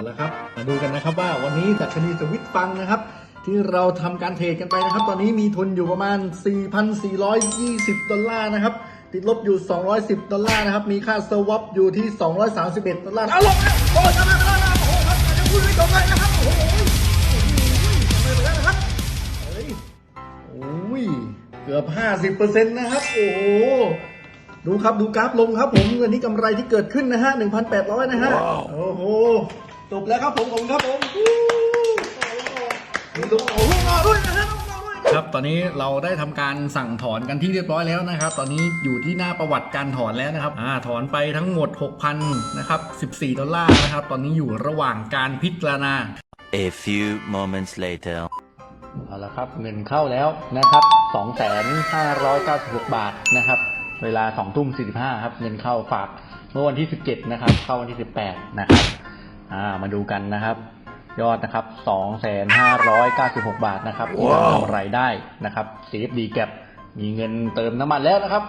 เอาละครับมาดูกันนะครับว่าวันนี้ดัชนีสวิตฟังนะครับ ที่เราทำการเทรดกันไปนะครับ ตอนนี้มีทุนอยู่ประมาณ 4,420 ดอลลาร์นะครับ ติดลบอยู่ 210 ดอลลาร์นะครับ มีค่าสวอปอยู่ที่ 231 ดอลลาร์เอาลงแล้วโอ้ยทำไมไปแล้วนะโอ้โหครับจะพูดไม่จบเลยนะครับโอ้โหทำไมไปแล้วนะครับเฮ้ยโอ้ยเกือบ 50%นะครับ โอ้โหดูครับ ดูกราฟลงครับผมเงินนี้กำไรที่เกิดขึ้นนะฮะ 1,800 นะฮะ โอ้โห จบแล้วครับผมผมครับผมมีลงโอ้โหด้วยนะฮะครับตอนนี้เราได้ทำการสั่งถอนกันที่เรียบร้อยแล้วนะครับ ตอนนี้อยู่ที่หน้าประวัติการถอนแล้วนะครับอ่าถอนไปทั้งหมด 6,000นะครับ14 ดอลลาร์นะครับ ตอนนี้อยู่ระหว่างการพิจารณา A few moments later. เอาละครับเงินเข้าแล้วนะครับ 2,596 บาทนะครับ เวลา2ทุ่ม45ครับ เงินเข้าฝากเมื่อวันที่ 17 นะครับ เข้าวันที่ 18 นะครับ อ่ามาดูกันนะครับ ยอดนะครับ2,596บาทนะครับที่เราทำรายได้นะครับ CFD Gap มีเงินเติมน้ำมันแล้วนะครับ